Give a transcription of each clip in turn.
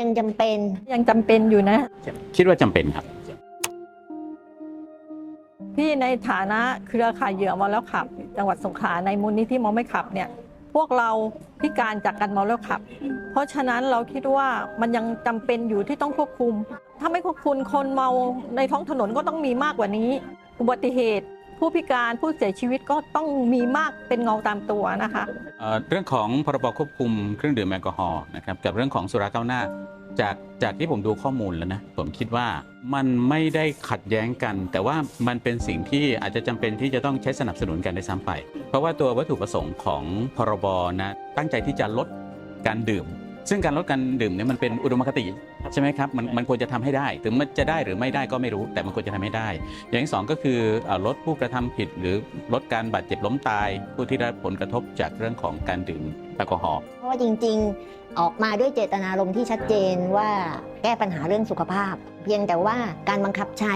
ยังจำเป็นยังจำเป็นอยู่นะ คิดว่าจำเป็นครับ พี่ในฐานะเครือข่ายเหยื่อเมาแล้วขับ จังหวัดสงขลาในมูลนิธิเมาไม่ขับเนี่ย พวกเราพิการจากการเมาแล้วขับ เพราะฉะนั้นเราคิดว่ามันยังจำเป็นอยู่ที่ต้องควบคุม ถ้าไม่ควบคุมคนเมาในท้องถนนก็ต้องมีมากกว่านี้ อุบัติเหตุ ผู้พิการผู้เสียชีวิตก็ต้องมีมากเป็นเงาตามตัวนะคะเอ่อเรื่องของพรบควบคุมเครื่องดื่มแอลกอฮอล์นะครับกับเรื่องของสุราก้าวหน้า จากจากที่ผมดูข้อมูลแล้วนะผมคิดว่ามันไม่ได้ขัดแย้งกัน แต่ว่ามันเป็นสิ่งที่อาจจะจำเป็นที่จะต้องใช้สนับสนุนกันได้วยซ้ำไป เพราะว่าตัววัตถุประสงค์ของพรบนะตั้งใจที่จะลดการดื่ม ซึ่งการลดการดื่มเนี่ยมันเป็นอุดมคติ ใช่ไหมครับมันมันควรจะทำให้ได้ ถึงมันจะได้หรือไม่ได้ก็ไม่รู้ แต่มันควรจะทำให้ได้ อย่างที่สองก็คือลดผู้กระทำผิดหรือลดการบาดเจ็บล้มตาย ผู้ที่ได้รับผลกระทบจากเรื่องของการดื่มแอลกอฮอล์เพราะว่าจริง ๆ ออกมาด้วยเจตนารมณ์ที่ชัดเจนว่าแก้ปัญหาเรื่องสุขภาพ เพียงแต่ว่าการบังคับใช้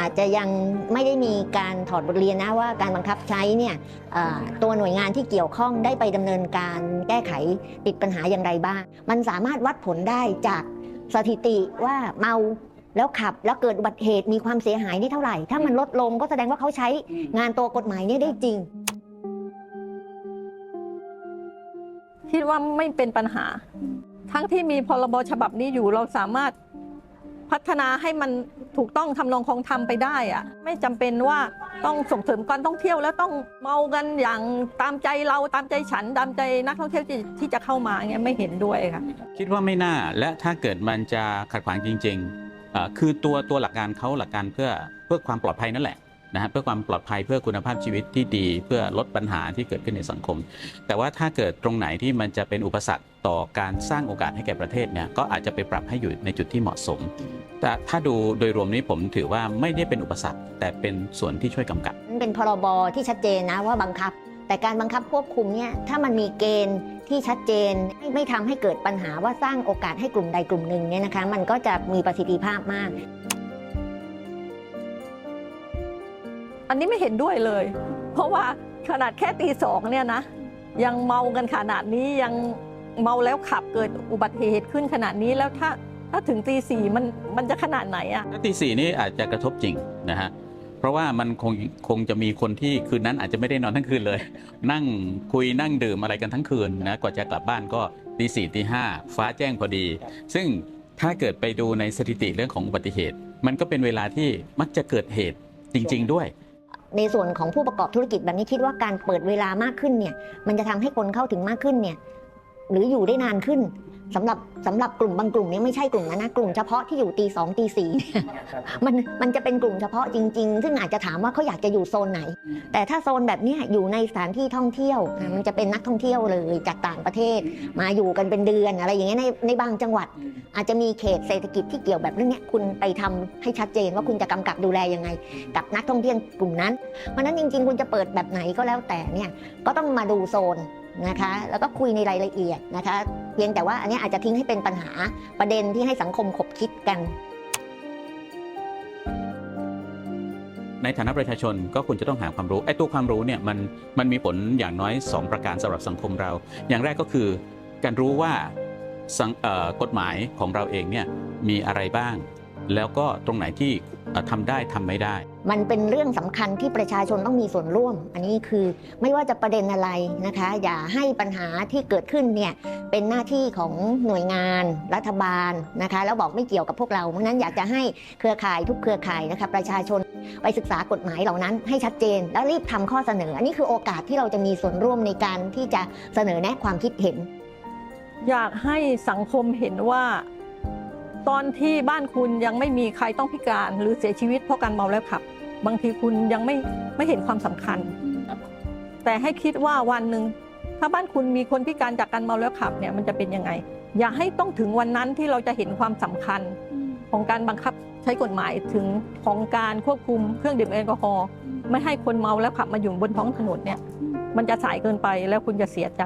อาจจะยังไม่ได้มีการถอดบทเรียนนะว่าการบังคับใช้เนี่ยตัวหน่วยงานที่เกี่ยวข้องได้ไปดำเนินการแก้ไขติดปัญหาอย่างไรบ้าง มันสามารถวัดผลได้จาก สถิติว่าเมาแล้วขับแล้วเกิดอุบัติเหตุมีความเสียหายนี่เท่าไหร่ ถ้ามันลดลงก็แสดงว่าเขาใช้งานตัวกฎหมายเนี่ยได้จริง คิดว่าไม่เป็นปัญหา ทั้งที่มีพรบฉบับนี้อยู่เราสามารถพัฒนาให้มันถูกต้องทำนองคงทำไปได้อะไม่จำเป็นว่า ต้องส่งเสริมการท่องเที่ยวแล้วต้องเมากันอย่างตามใจเราตามใจฉันตามใจนักท่องเที่ยวที่ที่จะเข้ามาเงี้ยไม่เห็นด้วยค่ะคิดว่าไม่น่าและถ้าเกิดมันจะขัดขวางจริงๆเอ่อคือตัวตัวหลักการเขาหลักการเพื่อเพื่อความปลอดภัยนั่นแหละ นะฮะเพื่อความปลอดภัยเพื่อคุณภาพชีวิตที่ดีเพื่อลดปัญหาที่เกิดขึ้นในสังคม แต่ว่าถ้าเกิดตรงไหนที่มันจะเป็นอุปสรรคต่อการสร้างโอกาสให้แก่ประเทศเนี่ยก็อาจจะไปปรับให้อยู่ในจุดที่เหมาะสม แต่ถ้าดูโดยรวมนี้ผมถือว่าไม่ได้เป็นอุปสรรค แต่เป็นส่วนที่ช่วยกำกับ เป็นพรบที่ชัดเจนนะว่าบังคับ แต่การบังคับควบคุมเนี่ยถ้ามันมีเกณฑ์ที่ชัดเจนไม่ไม่ทำให้เกิดปัญหาว่าสร้างโอกาสให้กลุ่มใดกลุ่มหนึ่งเนี่ยนะคะมันก็จะมีประสิทธิภาพมาก อันนี้ไม่เห็นด้วยเลย เพราะว่าขนาดแค่ตีสองเนี่ยนะ ยังเมากันขนาดนี้ยังเมาแล้วขับเกิดอุบัติเหตุขึ้นขนาดนี้แล้วถ้าถ้าถึงตีสี่มันมันจะขนาดไหนอะถ้าตีสี่นี่อาจจะกระทบจริงนะฮะเพราะว่ามันคงคงจะมีคนที่คืนนั้นอาจจะไม่ได้นอนทั้งคืนเลย นั่งคุยนั่งดื่มอะไรกันทั้งคืนนะกว่าจะกลับบ้านก็ตีสี่ตีห้าฟ้าแจ้งพอดี ซึ่งถ้าเกิดไปดูในสถิติเรื่องของอุบัติเหตุ มันก็เป็นเวลาที่มักจะเกิดเหตุจริง ๆ ด้วย ในส่วนของผู้ประกอบธุรกิจแบบนี้คิดว่าการเปิดเวลามากขึ้นเนี่ยมันจะทำให้คนเข้าถึงมากขึ้นเนี่ยหรืออยู่ได้นานขึ้น สำหรับสำหรับกลุ่มบางกลุ่มเนี่ยไม่ใช่กลุ่มนั้นนะกลุ่มเฉพาะที่อยู่ตีสองตีสี่เนี่ยมันมันจะเป็นกลุ่มเฉพาะจริง ๆ ซึ่งอาจจะถามว่าเขาอยากจะอยู่โซนไหน แต่ถ้าโซนแบบเนี้ยอยู่ในสถานที่ท่องเที่ยวอะมันจะเป็นนักท่องเที่ยวเลยจากต่างประเทศ มาอยู่กันเป็นเดือนอะไรอย่างเงี้ยในในบางจังหวัด อาจจะมีเขตเศรษฐกิจที่เกี่ยวแบบเรื่องเนี้ยคุณไปทำให้ชัดเจนว่าคุณจะกำกับดูแลยังไง กับนักท่องเที่ยวกลุ่มนั้นเพราะฉะนั้นจริง ๆ คุณจะเปิดแบบไหนก็แล้วแต่เนี่ยก็ต้องมาดูโซน นะคะ แล้วก็คุยในรายละเอียดนะคะ เพียงแต่ว่าอันนี้อาจจะทิ้งให้เป็นปัญหาประเด็นที่ให้สังคมขบคิดกันในฐานะประชาชนก็ควรจะต้องหาความรู้ไอ้ตัวความรู้เนี่ยมันมันมีผลอย่างน้อย 2 ประการสำหรับสังคมเรา อย่างแรกก็คือการรู้ว่าสังกฎหมายของเราเองเนี่ยมีอะไรบ้าง แล้วก็ตรงไหนที่ ทำได้ทำไม่ได้ มันเป็นเรื่องสำคัญที่ประชาชนต้องมีส่วนร่วม อันนี้คือไม่ว่าจะประเด็นอะไรนะคะ อย่าให้ปัญหาที่เกิดขึ้นเนี่ยเป็นหน้าที่ของหน่วยงานรัฐบาลนะคะแล้วบอกไม่เกี่ยวกับพวกเราเพราะฉะนั้นอยากจะให้เครือข่ายทุกเครือข่ายนะคะประชาชนไปศึกษากฎหมายเหล่านั้นให้ชัดเจน แล้วรีบทำข้อเสนอ อันนี้คือโอกาสที่เราจะมีส่วนร่วมในการที่จะเสนอแนะความคิดเห็น อยากให้สังคมเห็นว่า ตอนที่บ้านคุณยังไม่มีใครต้องพิการ หรือเสียชีวิตเพราะการเมาแล้วขับ บางทีคุณยังไม่ไม่เห็นความสำคัญ แต่ให้คิดว่าวันหนึ่งถ้าบ้านคุณมีคนพิการจากการเมาแล้วขับเนี่ยมันจะเป็นยังไง อย่าให้ต้องถึงวันนั้นที่เราจะเห็นความสำคัญของการบังคับใช้กฎหมายถึงของการควบคุมเครื่องดื่มแอลกอฮอล์ไม่ให้คนเมาแล้วขับมาอยู่บนท้องถนนเนี่ยมันจะสายเกินไปแล้วคุณจะเสียใจ